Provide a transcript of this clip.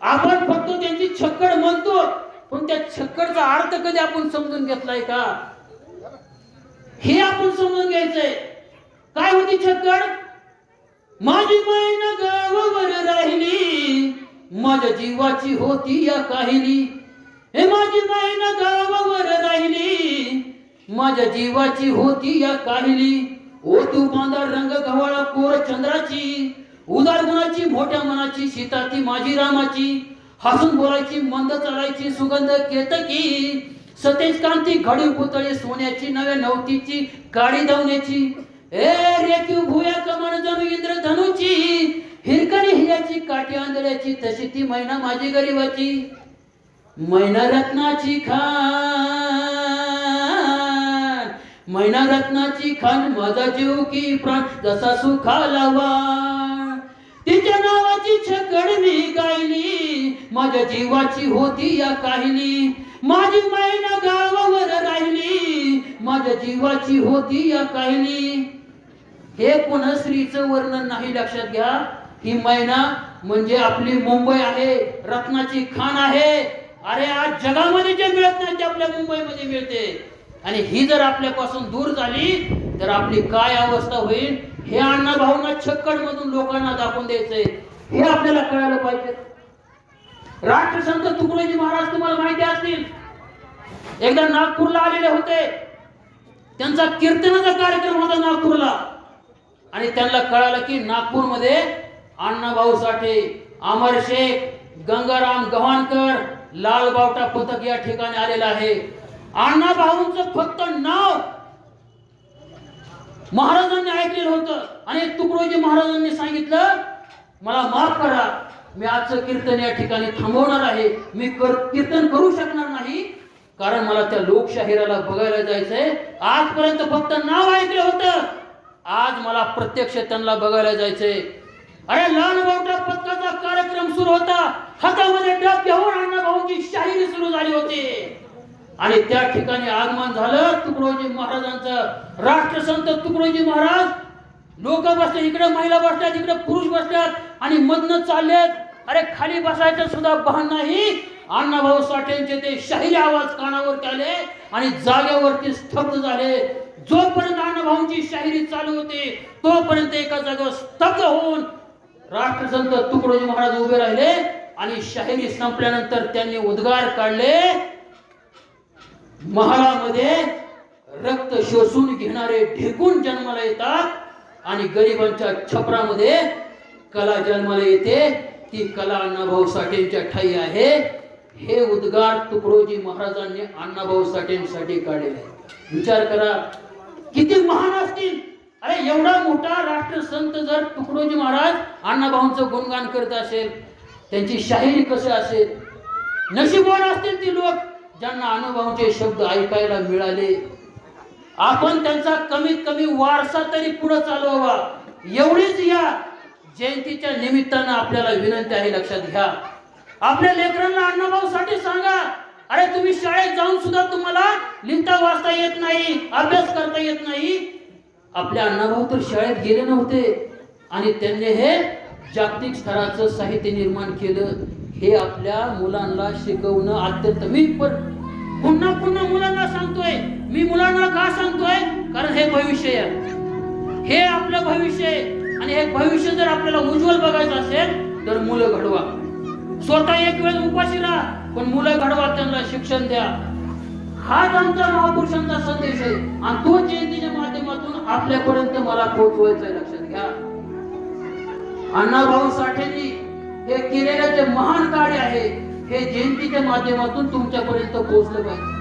आपण फक्त त्यांची छक्कड म्हणतो पण त्या छक्कडचा अर्थ कधी आपण समजून घेतलाय का? हे आपण समजून घ्यायचंय. काय होती छक्कड? माझी मैन गावावर राहिली माझ्या जीवाची होती या काहिली. हे माझी मैन गावावर राहिली माझ्या जीवाची होती या काहिली. ओ तू बांधा रंग गव्हाळा कोर चंद्राची उदार गुणाची मोठ्या मनाची सीता ती माझी रामाची हसून बोलायची मंद चालायची सुगंध केतकी सतेज कांती घडी पुतळी सोन्याची नव्या नवतीची काळी धावण्याची. ए रेखीव भुया कमान जणू इंद्रधनुची हिरकणी हिऱ्याची काठी आंधळ्याची तशी ती मैना माझी गरीबाची. मैना रत्नाची खा मैना रत्नाची खान माझा जीव की प्राण जसा सुखा लावा. तिच्या नावाची छकड मी गायली माझ्या जीवाची होती या काहिली. माझी मैना गावावर राहिली माझ्या जीवाची होती या काहिली. हे पुन्हा स्त्रीचं वर्णन नाही लक्षात घ्या. ही मैना म्हणजे आपली मुंबई आहे रत्नाची खान आहे. अरे आज जगामध्ये जे मिळत नाही ते आपल्या मुंबईमध्ये मिळते. आणि ही जर आपल्यापासून दूर झाली तर आपली काय अवस्था होईल? हे अण्णा भाऊंना छक्कड मधून लोकांना दाखवून द्यायचंय. हे आपल्याला कळायला पाहिजे. राष्ट्रसंत तुकडोजी महाराज तुम्हाला माहिती असतील. एकदा नागपूरला आलेले होते. त्यांचा कीर्तनाचा कार्यक्रम होता नागपूरला. आणि त्यांना कळालं की नागपूरमध्ये अण्णाभाऊ साठे अमर शेख गंगाराम गव्हाणकर लालबावटा पथक या ठिकाणी आलेला आहे. अण्णाभाऊंचं फक्त नाव महाराजांनी ऐकलेलं होतं. आणि तुकडोजी महाराजांनी सांगितलं मला माफ करा मी आजचं कीर्तन या ठिकाणी थांबवणार आहे. मी कर कीर्तन करू शकणार नाही कारण मला त्या लोकशाहीराला बघायला जायचंय. आजपर्यंत फक्त नाव ऐकलं होतं. आज मला प्रत्यक्ष त्यांना बघायला जायचंय. अरे लहान मोठ्या पथकाचा कार्यक्रम सुरू होता. हातामध्ये डब घेऊन अण्णा भाऊंची शाहिरी सुरू झाली होती. आणि त्या ठिकाणी आगमन झालं तुकडोजी महाराजांचं राष्ट्रसंत तुकडोजी महाराज. लोक बसले इकडे महिला बसल्यात इकडे पुरुष बसल्यात आणि मधनं चाललेत. अरे खाली बसायचं सुद्धा भान नाही. अण्णाभाऊ साठेंचे ते शाहिरी आवाज कानावरती आले आणि जागेवरती स्तब्ध झाले. जोपर्यंत अण्णाभाऊंची शाहिरी चालू होती तोपर्यंत एका जागेवर स्तब्ध होऊन राष्ट्रसंत तुकडोजी महाराज उभे राहिले आणि शाहिरी संपल्यानंतर त्यांनी उद्गार काढले. महालामध्ये रक्त शोषून घेणारे ढेकून जन्माला येतात आणि गरिबांच्या छपरामध्ये कला जन्माला येते. ती कला अण्णाभाऊ साठेंच्या ठाई आहे. हे उद्गार तुकडोजी महाराजांनी अण्णाभाऊ साठेंसाठी काढलेले आहे विचार करा किती महान असतील? अरे एवढा मोठा राष्ट्रसंत जर तुकडोजी महाराज अण्णाभाऊंचं गुणगान करत असेल त्यांची शाहिरी कसं असेल? नशीबवान असतील ती लोक. ज्यांना अनुभवचे शब्द ऐकायला मिळाले आपण त्यांचा कमीत कमी वारसा तरी पुढे चालवावा. एवढीच या जयंतीच्या निमित्तानं आपल्याला विनंती आहे लक्षात घ्या. आपल्या लेकरांना अण्णाभाऊसाठी सांगा अरे तुम्ही शाळेत जाऊन सुद्धा तुम्हाला लिहिता वाचता येत नाही अभ्यास करता येत नाही. आपल्या अण्णाभाऊ तर शाळेत गेले नव्हते आणि त्यांनी हे जागतिक स्तराचं साहित्य निर्माण केलं. हे आपल्या मुलांना शिकवणं अत्यंत मी पण पुन्हा पुन्हा मुलांना सांगतोय मी मुलांना का सांगतोय? कारण हे भविष्य आहे. हे आपलं भविष्य आहे. आणि हे भविष्य जर आपल्याला उज्ज्वल बघायचं असेल तर मुलं घडवा. स्वतः एक वेळ उपाशी राहा पण मुलं घडवा त्यांना शिक्षण द्या. हाच आमचा महापुरुषांचा संदेश आहे. आणि तो जयंतीच्या माध्यमातून आपल्यापर्यंत मला पोहोचवायचा आहे लक्षात घ्या. अण्णाभाऊ साठेंनी हे केलेलं जे महान कार्य आहे हे जयंतीच्या माध्यमातून तुमच्यापर्यंत पोहोचलं पाहिजे.